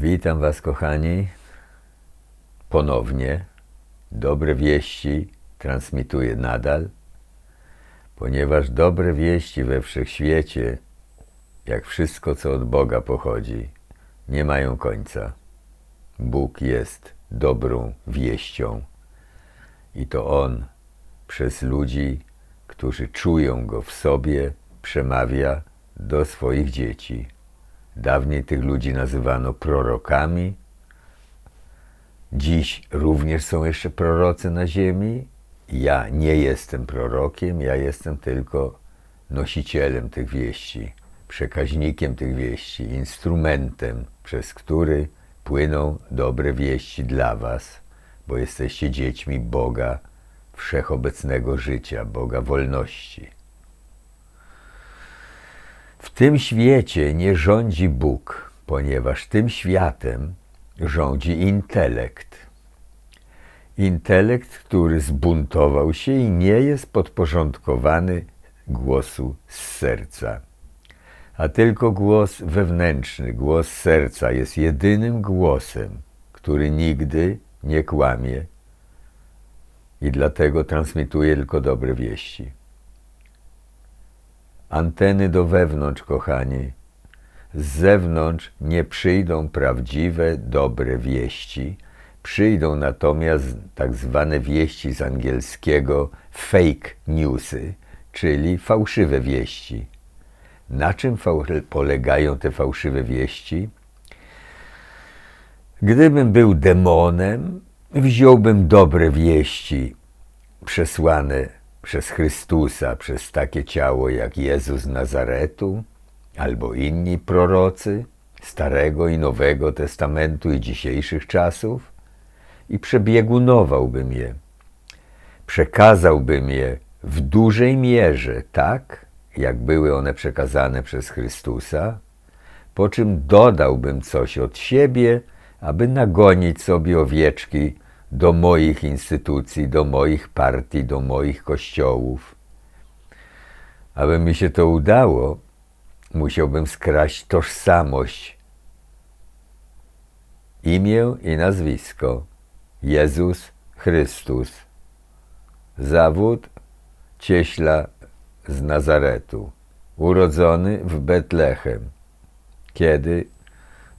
Witam Was, kochani, ponownie. Dobre wieści transmituję nadal, ponieważ dobre wieści we wszechświecie, jak wszystko, co od Boga pochodzi, nie mają końca. Bóg jest dobrą wieścią i to On przez ludzi, którzy czują Go w sobie, przemawia do swoich dzieci. Dawniej tych ludzi nazywano prorokami. Dziś również są jeszcze prorocy na ziemi. Ja nie jestem prorokiem, ja jestem tylko nosicielem tych wieści, przekaźnikiem tych wieści, instrumentem, przez który płyną dobre wieści dla Was, bo jesteście dziećmi Boga wszechobecnego życia, Boga wolności. Tym świecie nie rządzi Bóg, ponieważ tym światem rządzi intelekt. Intelekt, który zbuntował się i nie jest podporządkowany głosu z serca. A tylko głos wewnętrzny, głos serca jest jedynym głosem, który nigdy nie kłamie i dlatego transmituje tylko dobre wieści anteny do wewnątrz, kochani. Z zewnątrz nie przyjdą prawdziwe, dobre wieści. Przyjdą natomiast tak zwane wieści z angielskiego fake newsy, czyli fałszywe wieści. Na czym polegają te fałszywe wieści? Gdybym był demonem, wziąłbym dobre wieści przesłane przez Chrystusa, przez takie ciało jak Jezus Nazaretu, albo inni prorocy Starego i Nowego Testamentu i dzisiejszych czasów i przebiegunowałbym je. Przekazałbym je w dużej mierze tak, jak były one przekazane przez Chrystusa, po czym dodałbym coś od siebie, aby nagonić sobie owieczki do moich instytucji, do moich partii, do moich kościołów. Aby mi się to udało, musiałbym skraść tożsamość, imię i nazwisko Jezus Chrystus. Zawód cieśla z Nazaretu, urodzony w Betlechem. Kiedy?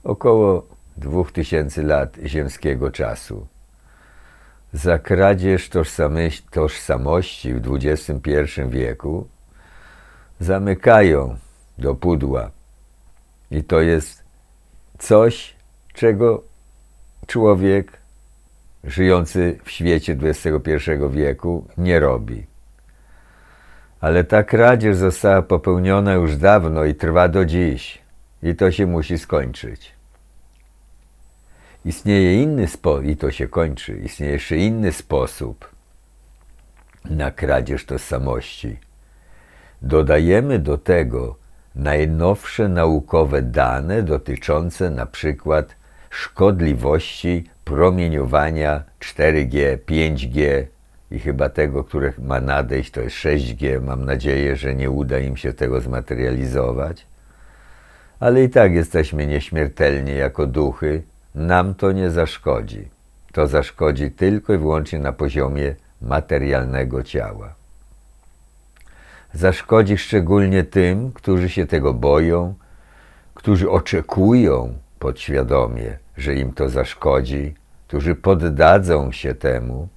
Około dwóch tysięcy lat ziemskiego czasu za kradzież tożsamości w XXI wieku zamykają do pudła. I to jest coś, czego człowiek żyjący w świecie XXI wieku nie robi. Ale ta kradzież została popełniona już dawno i trwa do dziś. I to się musi skończyć. Istnieje inny sposób, i to się kończy, istnieje jeszcze inny sposób na kradzież tożsamości. Dodajemy do tego najnowsze naukowe dane dotyczące na przykład szkodliwości promieniowania 4G, 5G i chyba tego, które ma nadejść, to jest 6G. Mam nadzieję, że nie uda im się tego zmaterializować. Ale i tak jesteśmy nieśmiertelni jako duchy, nam to nie zaszkodzi. To zaszkodzi tylko i wyłącznie na poziomie materialnego ciała. Zaszkodzi szczególnie tym, którzy się tego boją, którzy oczekują podświadomie, że im to zaszkodzi, którzy poddadzą się temu,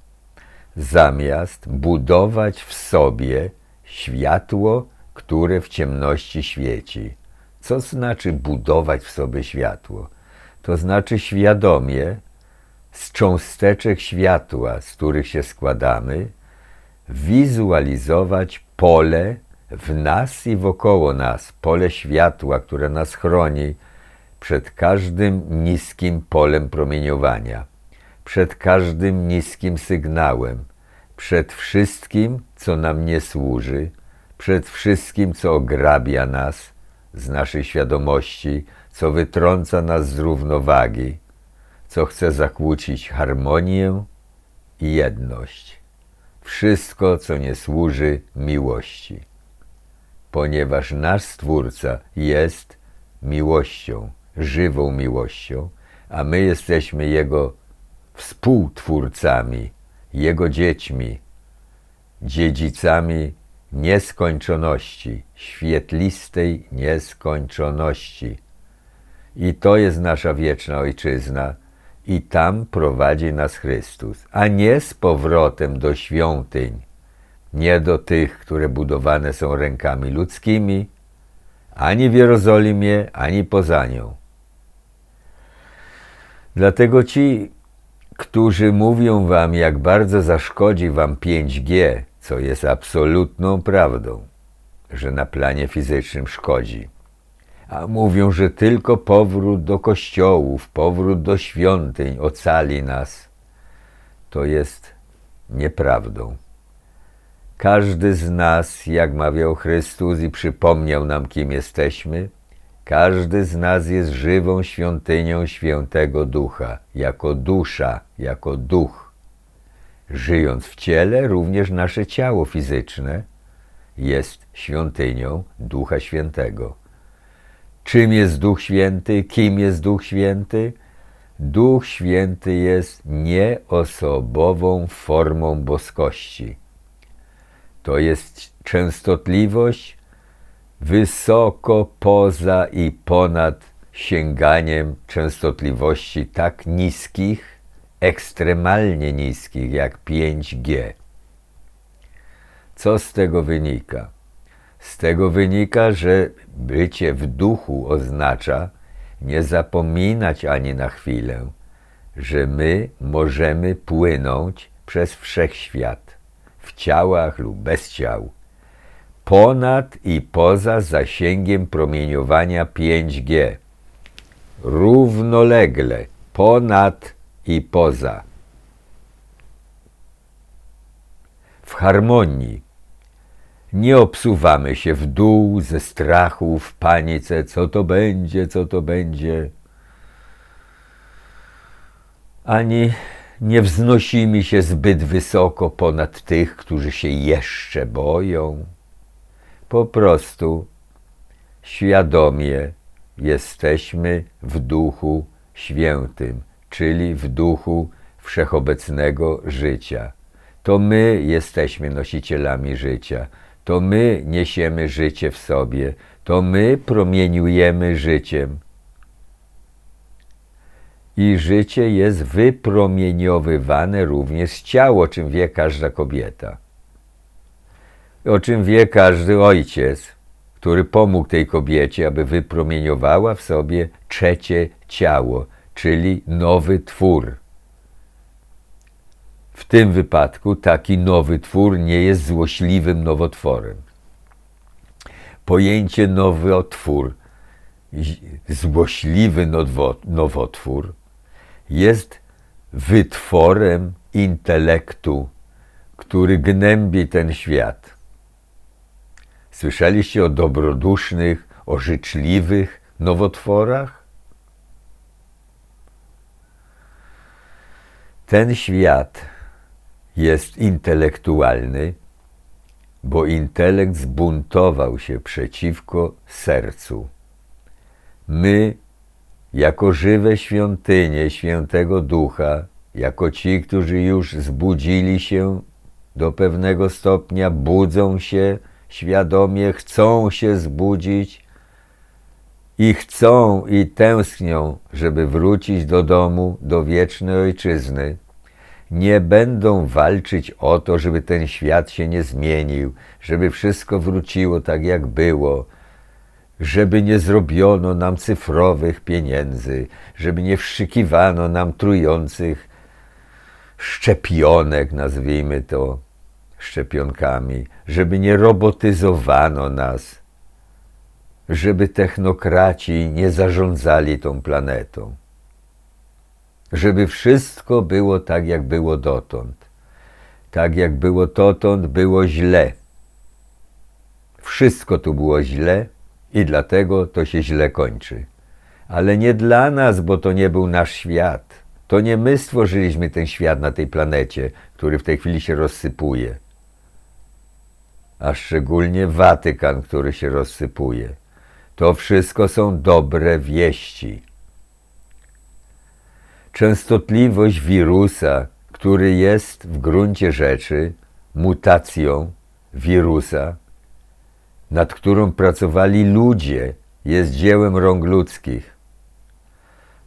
zamiast budować w sobie światło, które w ciemności świeci. Co znaczy budować w sobie światło? To znaczy świadomie z cząsteczek światła, z których się składamy, wizualizować pole w nas i wokoło nas, pole światła, które nas chroni przed każdym niskim polem promieniowania, przed każdym niskim sygnałem, przed wszystkim, co nam nie służy, przed wszystkim, co ograbia nas z naszej świadomości, co wytrąca nas z równowagi, co chce zakłócić harmonię i jedność. Wszystko, co nie służy miłości. Ponieważ nasz Stwórca jest miłością, żywą miłością, a my jesteśmy Jego współtwórcami, Jego dziećmi, dziedzicami nieskończoności, świetlistej nieskończoności. I to jest nasza wieczna Ojczyzna, i tam prowadzi nas Chrystus, a nie z powrotem do świątyń, nie do tych, które budowane są rękami ludzkimi, ani w Jerozolimie, ani poza nią. Dlatego ci, którzy mówią wam, jak bardzo zaszkodzi wam 5G, co jest absolutną prawdą, że na planie fizycznym szkodzi. A mówią, że tylko powrót do kościołów, powrót do świątyń ocali nas. To jest nieprawdą. Każdy z nas, jak mawiał Chrystus i przypomniał nam, kim jesteśmy, każdy z nas jest żywą świątynią świętego ducha, jako dusza, jako duch. Żyjąc w ciele, również nasze ciało fizyczne jest świątynią Ducha Świętego. Czym jest Duch Święty? Kim jest Duch Święty? Duch Święty jest nieosobową formą boskości. To jest częstotliwość wysoko poza i ponad sięganiem częstotliwości tak niskich, ekstremalnie niskich jak 5G. Co z tego wynika? Z tego wynika, że bycie w duchu oznacza nie zapominać ani na chwilę, że my możemy płynąć przez wszechświat, w ciałach lub bez ciał, ponad i poza zasięgiem promieniowania 5G, równolegle, ponad i poza. W harmonii nie obsuwamy się w dół ze strachu, w panice, co to będzie, co to będzie. Ani nie wznosimy się zbyt wysoko ponad tych, którzy się jeszcze boją. Po prostu świadomie jesteśmy w Duchu Świętym, czyli w Duchu Wszechobecnego Życia. To my jesteśmy nosicielami życia to my niesiemy życie w sobie, to my promieniujemy życiem. I życie jest wypromieniowywane również z ciała, o czym wie każda kobieta. O czym wie każdy ojciec, który pomógł tej kobiecie, aby wypromieniowała w sobie trzecie ciało, czyli nowy twór. W tym wypadku taki nowy twór nie jest złośliwym nowotworem. Pojęcie nowotwór, złośliwy nowotwór jest wytworem intelektu, który gnębi ten świat. Słyszeliście o dobrodusznych, o życzliwych nowotworach? Ten świat jest intelektualny, bo intelekt zbuntował się przeciwko sercu. My, jako żywe świątynie świętego ducha, jako ci, którzy już zbudzili się do pewnego stopnia, budzą się świadomie, chcą się zbudzić i chcą i tęsknią, żeby wrócić do domu, do wiecznej ojczyzny nie będą walczyć o to, żeby ten świat się nie zmienił, żeby wszystko wróciło tak, jak było, żeby nie zrobiono nam cyfrowych pieniędzy, żeby nie wszykiwano nam trujących szczepionek, nazwijmy to szczepionkami, żeby nie robotyzowano nas, żeby technokraci nie zarządzali tą planetą żeby wszystko było tak, jak było dotąd. Tak, jak było dotąd, było źle. Wszystko tu było źle i dlatego to się źle kończy. Ale nie dla nas, bo to nie był nasz świat. To nie my stworzyliśmy ten świat na tej planecie, który w tej chwili się rozsypuje. A szczególnie Watykan, który się rozsypuje. To wszystko są dobre wieści częstotliwość wirusa, który jest w gruncie rzeczy mutacją wirusa, nad którą pracowali ludzie, jest dziełem rąk ludzkich.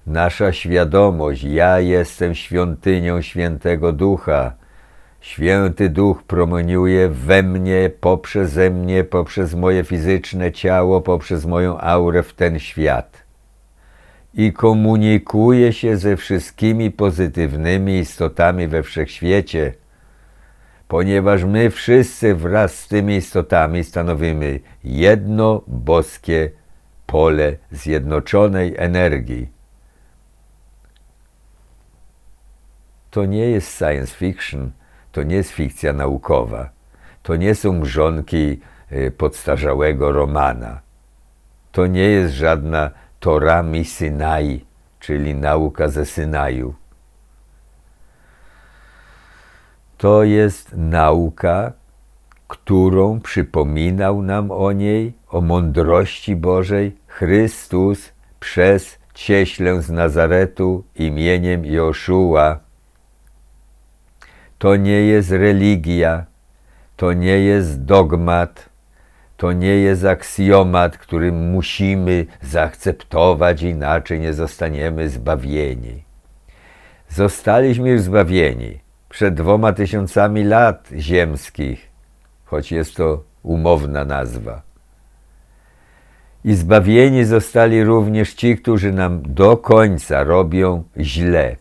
Nasza świadomość, ja jestem świątynią Świętego Ducha. Święty Duch promieniuje we mnie, poprzeze mnie, poprzez moje fizyczne ciało, poprzez moją aurę w ten świat. I komunikuje się ze wszystkimi pozytywnymi istotami we wszechświecie, ponieważ my wszyscy wraz z tymi istotami stanowimy jedno boskie pole zjednoczonej energii. To nie jest science fiction, to nie jest fikcja naukowa, to nie są mrzonki y, podstarzałego Romana, to nie jest żadna Torami Synai, czyli nauka ze Synaju. To jest nauka, którą przypominał nam o niej, o mądrości Bożej, Chrystus przez cieślę z Nazaretu imieniem Joszua. To nie jest religia, to nie jest dogmat, to nie jest aksjomat, który musimy zaakceptować, inaczej nie zostaniemy zbawieni. Zostaliśmy już zbawieni przed dwoma tysiącami lat ziemskich, choć jest to umowna nazwa. I zbawieni zostali również ci, którzy nam do końca robią źle.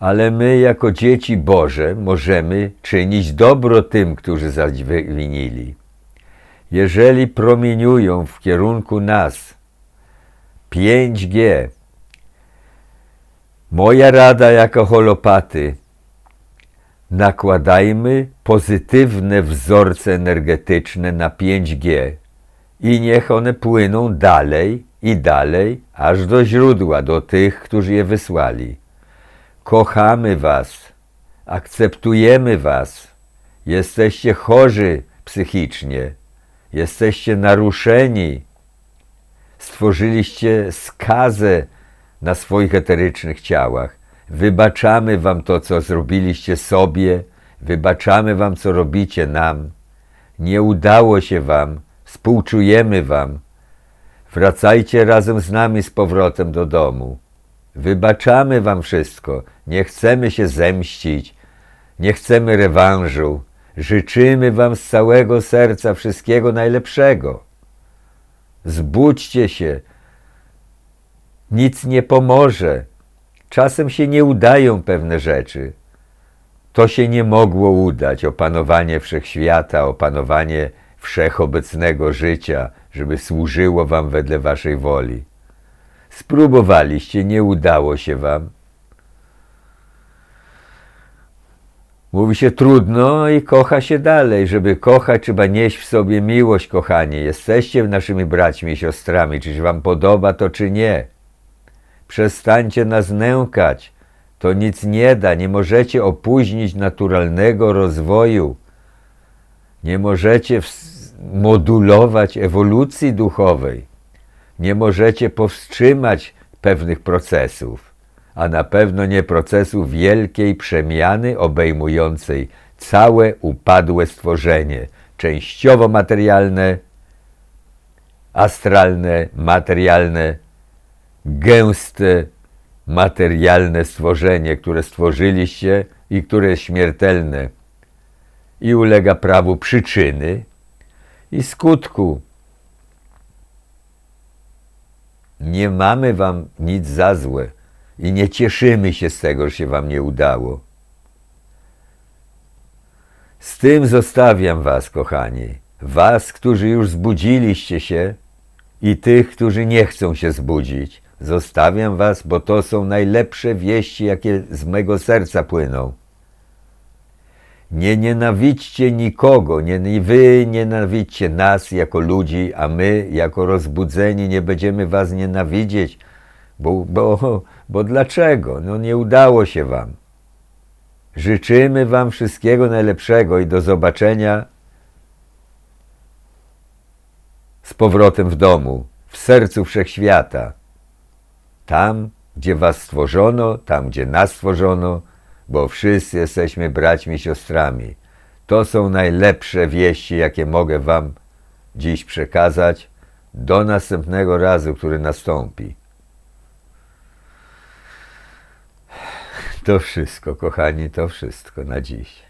Ale my, jako dzieci Boże, możemy czynić dobro tym, którzy zawinili. Jeżeli promieniują w kierunku nas. 5G, moja rada jako holopaty, nakładajmy pozytywne wzorce energetyczne na 5G i niech one płyną dalej i dalej, aż do źródła, do tych, którzy je wysłali. Kochamy Was, akceptujemy Was, jesteście chorzy psychicznie, jesteście naruszeni, stworzyliście skazę na swoich eterycznych ciałach. Wybaczamy Wam to, co zrobiliście sobie, wybaczamy Wam, co robicie nam. Nie udało się Wam, współczujemy Wam. Wracajcie razem z nami z powrotem do domu. Wybaczamy Wam wszystko, nie chcemy się zemścić, nie chcemy rewanżu. Życzymy Wam z całego serca wszystkiego najlepszego. Zbudźcie się, nic nie pomoże. Czasem się nie udają pewne rzeczy. To się nie mogło udać, opanowanie wszechświata, opanowanie wszechobecnego życia, żeby służyło wam wedle waszej woli. Spróbowaliście, nie udało się wam. Mówi się trudno i kocha się dalej. Żeby kochać, trzeba nieść w sobie miłość, kochanie. Jesteście naszymi braćmi i siostrami, czy się wam podoba to, czy nie. Przestańcie nas nękać. To nic nie da. Nie możecie opóźnić naturalnego rozwoju. Nie możecie modulować ewolucji duchowej. Nie możecie powstrzymać pewnych procesów, a na pewno nie procesu wielkiej przemiany obejmującej całe upadłe stworzenie, częściowo materialne, astralne, materialne, gęste, materialne stworzenie, które stworzyliście i które jest śmiertelne i ulega prawu przyczyny i skutku. Nie mamy wam nic za złe i nie cieszymy się z tego, że się wam nie udało. Z tym zostawiam was, kochani, was, którzy już zbudziliście się i tych, którzy nie chcą się zbudzić. Zostawiam was, bo to są najlepsze wieści, jakie z mego serca płyną. Nie nienawidźcie nikogo, nie, wy nienawidźcie nas jako ludzi, a my jako rozbudzeni nie będziemy was nienawidzieć, bo, bo, bo dlaczego? No nie udało się wam. Życzymy wam wszystkiego najlepszego i do zobaczenia z powrotem w domu, w sercu wszechświata. Tam gdzie was stworzono, tam, gdzie nas stworzono, bo wszyscy jesteśmy braćmi i siostrami. To są najlepsze wieści, jakie mogę wam dziś przekazać do następnego razu, który nastąpi. To wszystko, kochani, to wszystko na dziś.